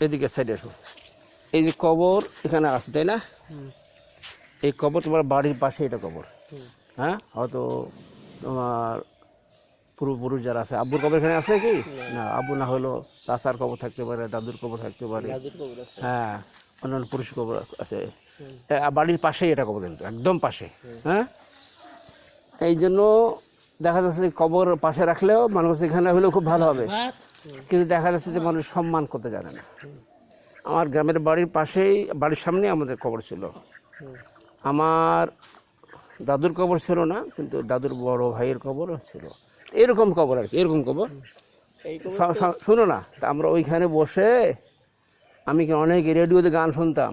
এদিকে সাইডে এসো এই যে কবর এখানে আছে তাই না? এই কবর তোমার বাড়ির পাশে এটা কবর। হ্যাঁ? হয়তো তোমার পূর্বপুরুষ যারা আছে আব্বুর কবর এখানে আছে কি? না আব্বু না হলো চাচার কবর থাকতে পারে দাদুর কবর থাকতে পারে। হ্যাঁ অন্যান্য পুরুষ কবর আছে। বাড়ির পাশেই এটা কবর কিন্তু একদম পাশে। হ্যাঁ? এই জন্য দেখা যাচ্ছে যে কবর পাশে রাখলেও মানুষ এখানে হলেও খুব ভালো হবে। কিন্তু দেখা যাচ্ছে যে মানুষ সম্মান করতে জানে না। আমার গ্রামের বাড়ির পাশেই বাড়ির সামনে আমাদের কবর ছিল। আমার দাদুর কবর ছিল না কিন্তু দাদুর বড় ভাইয়ের কবরও ছিল। এরকম কবর আর কি এরকম কবর। কবর শোনো না তা আমরা ওইখানে বসে আমি কি অনেক রেডিওতে গান শুনতাম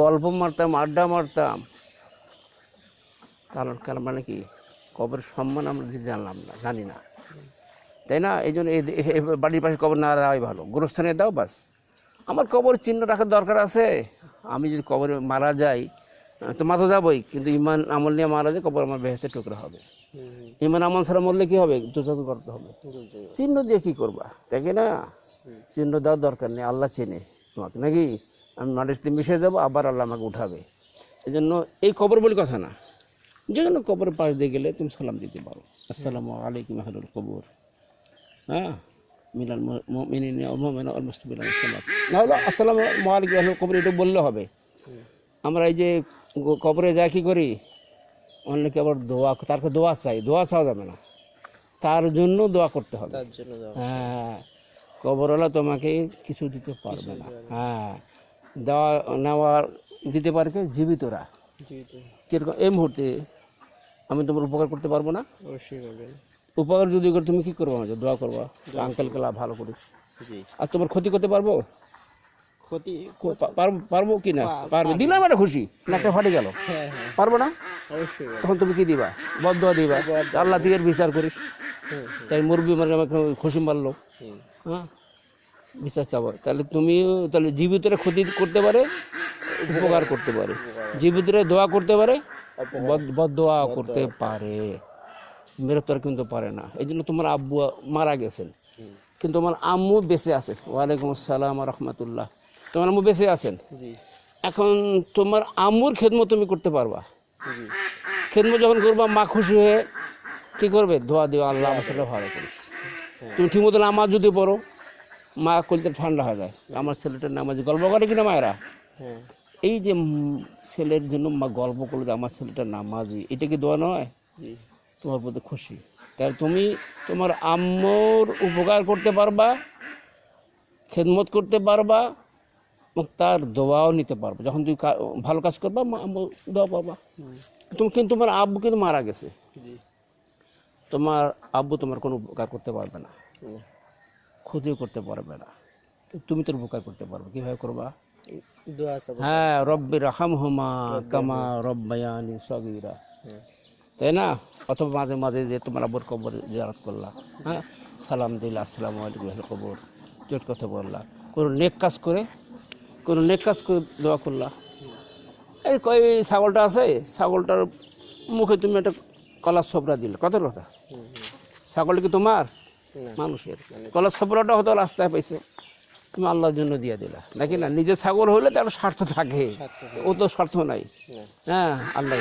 গল্প মারতাম আড্ডা মারতাম। কারণ কারণ মানে কি কবর সম্মান আমরা জানলাম না জানি না। তাই না? এই জন্য বাড়ির পাশে কবর না দেওয়াই ভালো। গোরস্থানে দাও বাস। আমার কবর চিহ্ন রাখার দরকার আছে? আমি যদি কবরে মারা যাই তো মাথা যাবই কিন্তু ইমান আমল নিয়ে মারা যায় কবর আমার বেহেস্তের টুকরা হবে। ইমান আমল ছাড়া মরলে কি হবে? দুচক করতে হবে। চিহ্ন দিয়ে কি করবা? তাই না? চিহ্ন দেওয়ার দরকার নেই আল্লাহ চেনে তোমাকে। নাকি? আমি মাটিতে মিশে যাব আবার আল্লাহ আমাকে উঠাবে। এই জন্য এই কবর বলে কথা না। যে কোনো কবরের পাশ দিয়ে গেলে তুমি সালাম দিতে পারো। আসসালামু আলাইকুম আহলুল কবর। হ্যাঁ? মিলাল মিনিন অলমুস্তাবিল সালাম। না হলো আসসালামু আলাইকুম আহলুল কবর এটা বললে হবে। আমরা এই যে কবরে যা কি করি? অনেকে আবার দোয়া তার দোয়া চাই দোয়া চাওয়া যাবে না। তার জন্য দোয়া করতে হবে। তার জন্য হ্যাঁ কবরওয়ালা তোমাকে কিছু দিতে পারবে না। হ্যাঁ দেওয়া নেওয়ার দিতে পারে কে? জীবিতরা। তো এই মুহূর্তে আমি তোমার উপকার করতে পারব না? অবশ্যই উপকার যদি করে তুমি কি করব আমাকে দোয়া করবা। আঙ্কেল কেলা ভালো করিস। আর তোমার ক্ষতি করতে পারব? ক্ষতি পারব কি না? পারবে। দিলাম একটা খুশি। নাকটা ফাটে গেল। হ্যাঁ হ্যাঁ। পারব না? তখন তুমি কি দিবা? বদয়া দিবা। আল্লাহ দিকের বিচার করিস। তাই মুরগি মানে আমাকে খুশি মারলো। হ্যাঁ? বিশ্বাস চাবো তাহলে তুমিও তাহলে জীবিতরা ক্ষতি করতে পারে উপকার করতে পারে। জীবিতরা দোয়া করতে পারে বদ- দোয়া করতে পারে। মেরত্তর কিন্তু পারে না। এই জন্য তোমার আব্বু মারা গেছেন। কিন্তু তোমার আম্মু বেঁচে আছে। ওয়ালাইকুম আসসালাম রহমতুল্লাহ। তোমার আম্মু বেঁচে আছেন? এখন তোমার আম্মুর খেদমত তুমি করতে পারবা। খেদমত যখন করবা মা খুশি হয়ে কী করবে? ধোয়া দিও আল্লাহ আমার ছেলে ভালো করিস তুমি ঠিক মতো নামাজ যদি পড়ো মা কলতে ঠান্ডা হয়ে যায়। আমার ছেলেটার নামাজ গল্প করে কিনা মায়েরা? হ্যাঁ। এই যে ছেলের জন্য মা গল্প করল যে আমার ছেলেটার নামাজি এটা কি দোয়া নয়? তোমার প্রতি খুশি। তাহলে তুমি তোমার আম্মুর উপকার করতে পারবা খেদমত করতে পারবা এবং তার দোয়াও নিতে পারবা। যখন তুমি ভালো কাজ করবা আম্মু দোয়া পাবা। তুমি কিন্তু তোমার আব্বু কিন্তু মারা গেছে। তোমার আব্বু তোমার কোনো উপকার করতে পারবে না। ক্ষতিও করতে পারবে না। তুমি তোর উপকার করতে পারবে। কীভাবে করবা? হ্যাঁ রব্বির রাহাম হুমা কামা রব্বায়ানি সগিরা। হ্যাঁ। তাই না? অথবা মাঝে মাঝে যে তোমার আব্বুর কবর জিয়ারত করলা হ্যাঁ? সালাম দিলা আসসালামু আলাইকুম আহলে কবর জোট কথা বললা। কোনো নেক কাজ করে কোনো নেক কাজ করে দোয়া করলা। এই কই ছাগলটা আছে? ছাগলটার মুখে তুমি একটা কলার সবরা দিলে কত কথা? ছাগলটা কি তোমার? মানুষের। কলার সবরাটা হয়তো রাস্তায় পাইছে। তুমি আল্লাহর জন্য দিয়ে দিলা। নাকি না? নিজের ছাগল হলে তার স্বার্থ থাকে। ও তো স্বার্থ নাই। হ্যাঁ আল্লাহ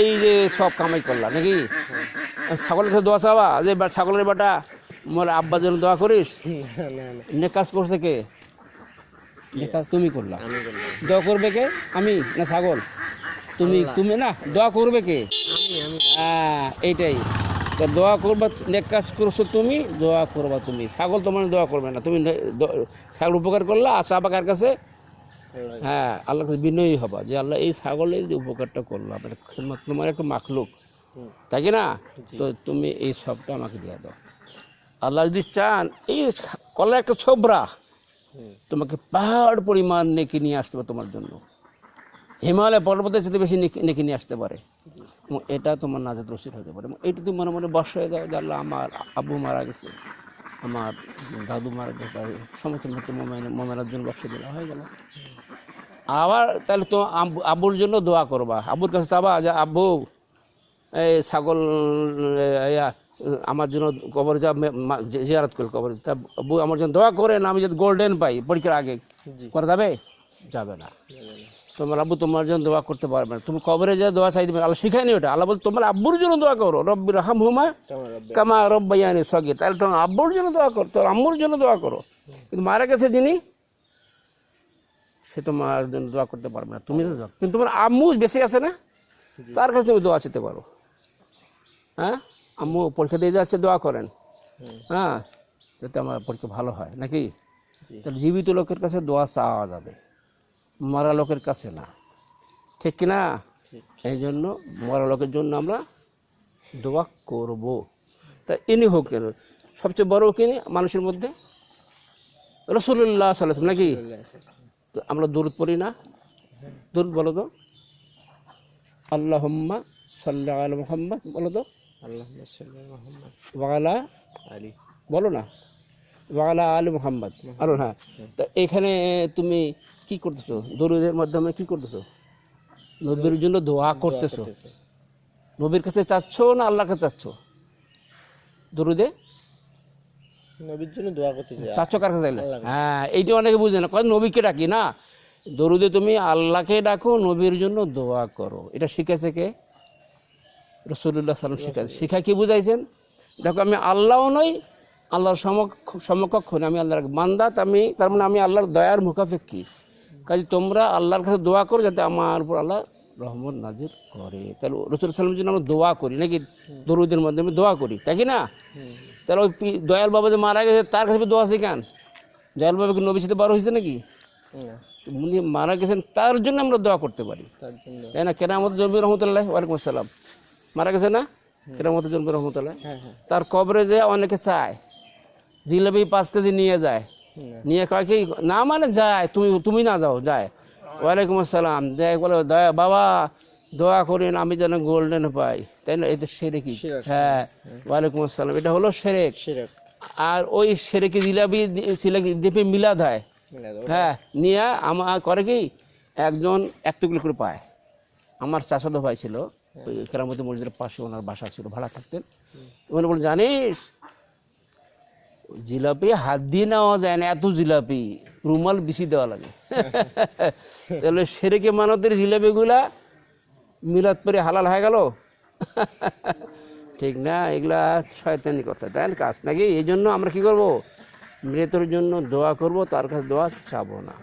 এই যে সব কামাই করলা নাকি? ছাগলের সাথে দোয়া চাবা যে ছাগলের বেটা মোর আব্বার জন্য দোয়া করিস? নেকাজ করছে কে? নেকাজ তুমি করলা। দোয়া করবে কে? আমি না ছাগল? তুমি তুমি না? দোয়া করবে কে? হ্যাঁ এইটাই। তো দোয়া করবা নেক কাজ করছ তুমি দোয়া করবা তুমি। ছাগল তোমার দোয়া করবে না। তুমি ছাগল উপকার করলা আর চাবাকার কাছে হ্যাঁ আল্লাহ কাছে বিনয়ী হবা যে আল্লাহ এই ছাগলের যে উপকারটা করলাম এটা তোমার একটা মাখলুক। তাই কি না? তো তুমি এই সবটা আমাকে দিয়ে দাও। আল্লাহ যদি চান এই কলা একটা ছোবরা তোমাকে পাহাড় পরিমাণ নেকি নিয়ে আসতে পারে তোমার জন্য। হিমালয় পর্বতের সাথে বেশি নেকি নিয়ে আসতে পারে। এবং এটা তোমার নাজাদ রসিদ হতে পারে এবং এটা তুমি মনে মনে বসায় দাও যে আল্লাহ আমার আব্বু মারা গেছে আমার দাদু মারা গেছে সমস্ত মতো মোমেনার জন্য বক্স দেওয়া হয়ে গেল। আবার তাহলে তো আব্বু- আব্বুর জন্য দোয়া করবা। আব্বুর কাছে চাবা যে আব্বু এই ছাগল আমার জন্য কবর যা জিয়ারত করে কবর। তা আব্বু আমার জন্য দোয়া করেন আমি যদি গোল্ডেন পাই পরীক্ষার আগে। করা যাবে? যাবে না। তোমার আব্বু তোমার জন্য দোয়া করতে পারবে না। তুমি কবরে যা দোয়া চাই দেবে আল্লাহ শিখায়নি ওটা আল্লাহ বল তোমার আব্বুর জন্য দোয়া করো। রব্বির হাম হুমা কামা রব্বাইয়ানি সগে তাহলে তোমার আব্বুর জন্য দোয়া করো তোর আম্মুর জন্য দোয়া করো। কিন্তু মারা গেছে যিনি সে তোমার জন্য দোয়া করতে পারবে না। তুমি তো দোয়া কিন্তু তোমার আম্মু বেশি আছে না? তার কাছে তুমি দোয়া চেতে পারো। হ্যাঁ? আম্মু পরীক্ষা দিয়ে যাচ্ছে দোয়া করেন। হ্যাঁ? যাতে আমার পরীক্ষা ভালো হয়। নাকি? তাহলে জীবিত লোকের কাছে দোয়া চাওয়া যাবে। মরা লোকের কাছে না। ঠিক কি না এই জন্য মরা লোকের জন্য আমরা দোয়া করব। তা ইনি হোক কেন? সবচেয়ে বড় কিনি মানুষের মধ্যে। রসুল্লাহ সাল্লাম নাকি? আমরা দূরত পড়ি না। দূরত বলো তো। আল্লাহম্মা সাল্লাহ আল মোহাম্মদ বলো তো। আল্লাহ আলী। বলো না। বাগালা আল মোহাম্মদ। আলো হ্যাঁ তা এখানে তুমি কি করতেছো? দরুদের মাধ্যমে কি করতেছো? নবীর জন্য দোয়া করতেছো। নবীর কাছে চাচ্ছ না আল্লাহর কাছে চাচ্ছ? দরুদে? নবীর জন্য দোয়া করতে চাচ্ছ কার কাছে? হ্যাঁ এইটা অনেকে বুঝে না। কয় নবীকে ডাকি? না। দরুদে তুমি আল্লাহকে ডাকো নবীর জন্য দোয়া করো। এটা শিখেছে কে? রসুল্লাহ সাল্লাম শিখাচ্ছে শিখা কি বুঝাইছেন? দেখো আমি আল্লাহও নই আল্লাহর সমকক্ষ আমি আল্লাহর বান্দাত আমি তার মানে আমি আল্লাহর দয়ার মুখাপেক্ষী। কাজে তোমরা আল্লাহর কাছে দোয়া করো যাতে আমার উপর আল্লাহ রহমত নাজির করে। তাহলে রসুল সাল্লামের জন্য আমরা দোয়া করি নাকি দরুদের মাধ্যমে দোয়া করি? তাই কি না? তাহলে ওই দয়াল বাবা যে মারা গেছে তার কাছে দোয়া শিখান দয়াল বাবা কি নবী সাথে বড় হয়েছে নাকি? উনি মারা গেছেন তার জন্য আমরা দোয়া করতে পারি। তাই না? কেরামত জলবি রহমতুল্লাহ ওয়ালাইকুম আসসালাম। মারা গেছে না? কেরামত জলবি রহমতুল্লাহ। হ্যাঁ হ্যাঁ। তার কবরে যে অনেকে চায় জিলাপি পাঁচ কেজি নিয়ে যায়। নিয়ে কয় কি না মানে যায় তুমি তুমি না যাও যায়। ওয়ালাইকুম আসসালাম দেখ বলে দয়া বাবা দোয়া করেন আমি যেন গোল্ডেন পাই। তাই না? এটা সেরেকি। হ্যাঁ ওয়ালাইকুম আসসালাম এটা হলো সেরেক। আর ওই সেরেকি জিলাপি সিলাকি দিপে মিলাদ হয়। হ্যাঁ নিয়ে আমার করে কি একজন এক টুকলি করে পায়। আমার চাচাতো ভাই ছিল ওই কেরামতি মসজিদের পাশে ওনার বাসা ছিল ভাড়া থাকতেন। উনি বলে জানিস জিলাপি হাত দিয়ে নেওয়া যায় না এত জিলাপি। রুমাল বেশি দেওয়া লাগে। তাহলে সেরেকে মানতের জিলাপিগুলা মিলাদ পরে হালাল হয়ে গেল। ঠিক না? এগুলা শয়তানি কথা তাই না? কাজ নাকি? এই জন্য আমরা কি করব? মৃতের জন্য দোয়া করব তার কাছে দোয়া চাবো না।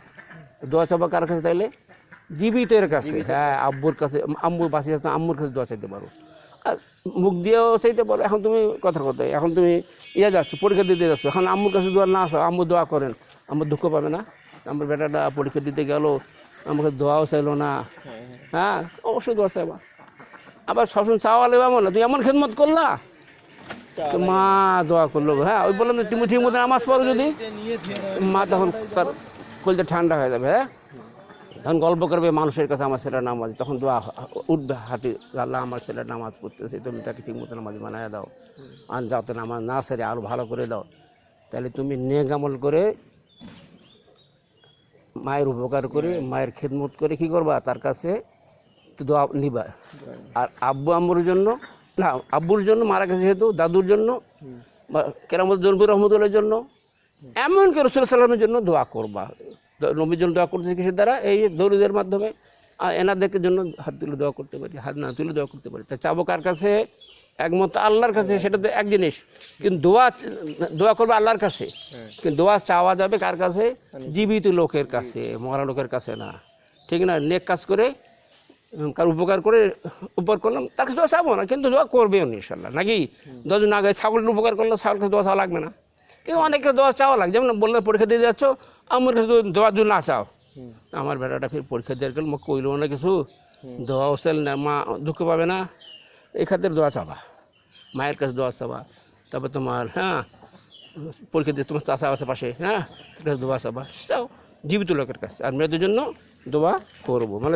দোয়া চাবো কার কাছে তাইলে? জীবিতের কাছে। হ্যাঁ আব্বুর কাছে আম্মুর বাসি আছে আম্মুর কাছে দোয়া চাইতে পারো। আর মুখ দিয়েও চাইতে পারো এখন তুমি কথা কথা এখন তুমি ইয়ে যাচ্ছ পরীক্ষা দিতে যাচ্ছ এখন আম্মুর কাছে দোয়া না আসো আম্মু দোয়া করেন আম্মু দুঃখ পাবে না আমার বেটাটা পরীক্ষা দিতে গেল আমাকে দোয়াও চাইলো না হ্যাঁ অবশ্যই দোয়া চাইবা। আবার সবসময় চাওয়া লেবা না তুই এমন খেদমত করলা? তো মা দোয়া করল হ্যাঁ ওই বললাম তুমি ঠিক মতো নামাজ পড়ো যদি। মা তখন তার কলতে ঠান্ডা হয়ে যাবে হ্যাঁ? তখন গল্প করবে, মানুষের কাছে আমার ছেলের নামাজ। তখন দোয়া উঠবে হাঁটি আল্লাহ আমার ছেলের নামাজ পড়তেছে, তুমি তাকে ঠিক মতো নামাজ বানায় দাও। আর যাতে নামাজ না সেরে আরও ভালো করে দাও। তাহলে তুমি নেগামল করে মায়ের উপকার করে, মায়ের খেদমত করে কি করবা? তার কাছে দোয়া নিবা। আর আব্বু আম্মুর জন্য, না, আব্বুর জন্য, মারা গেছে যেহেতু, দাদুর জন্য কেরামত জনবুর রহমতুল্লাহর জন্য এমনকি রসুল সাল্লামের জন্য দোয়া করবা। নবীর জন্য দোয়া করতেছে কিসের দ্বারা? এই দরুদের মাধ্যমে। এনাদেরকে জন্য হাত তুলে দোয়া করতে পারি হাত না তুলে দোয়া করতে পারি। তা চাবো কার কাছে? একমত আল্লাহর কাছে সেটা তো এক জিনিস। কিন্তু দোয়া দোয়া করবে আল্লাহর কাছে। হ্যাঁ। কিন্তু দোয়া চাওয়া যাবে কার কাছে? জীবিত লোকের কাছে মরা লোকের কাছে না। ঠিক না? নেক কাজ করে কার উপকার করে উপকার করলাম তার কাছে দোয়া চাবো না। কিন্তু দোয়া করবে ইনশাল্লাহ। নাকি? দশজন আগে ছাগলের উপকার করলে ছাগলের কাছে দোয়া চাওয়া লাগবে না। কিন্তু অনেকে দোয়া চাওয়া লাগে যেমন বললে পরীক্ষা দিয়ে যাচ্ছ আমার কাছে দোয়া যদি না চাও। আমার বেটাটা ফির পরীক্ষা দেওয়ার গেল মুখ কইল না কিছু। দোয়া চাল না মা দুঃখ পাবে না। এই খাতের দোয়া চাবা। মায়ের কাছে দোয়া চাবা। তারপর তোমার হ্যাঁ পরীক্ষা দিয়ে তোমার চাষা আছে পাশে হ্যাঁ দোয়া চাবা। চাও জীবিত লোকের কাছে। আর মেয়েদের জন্য দোয়া করব। মানে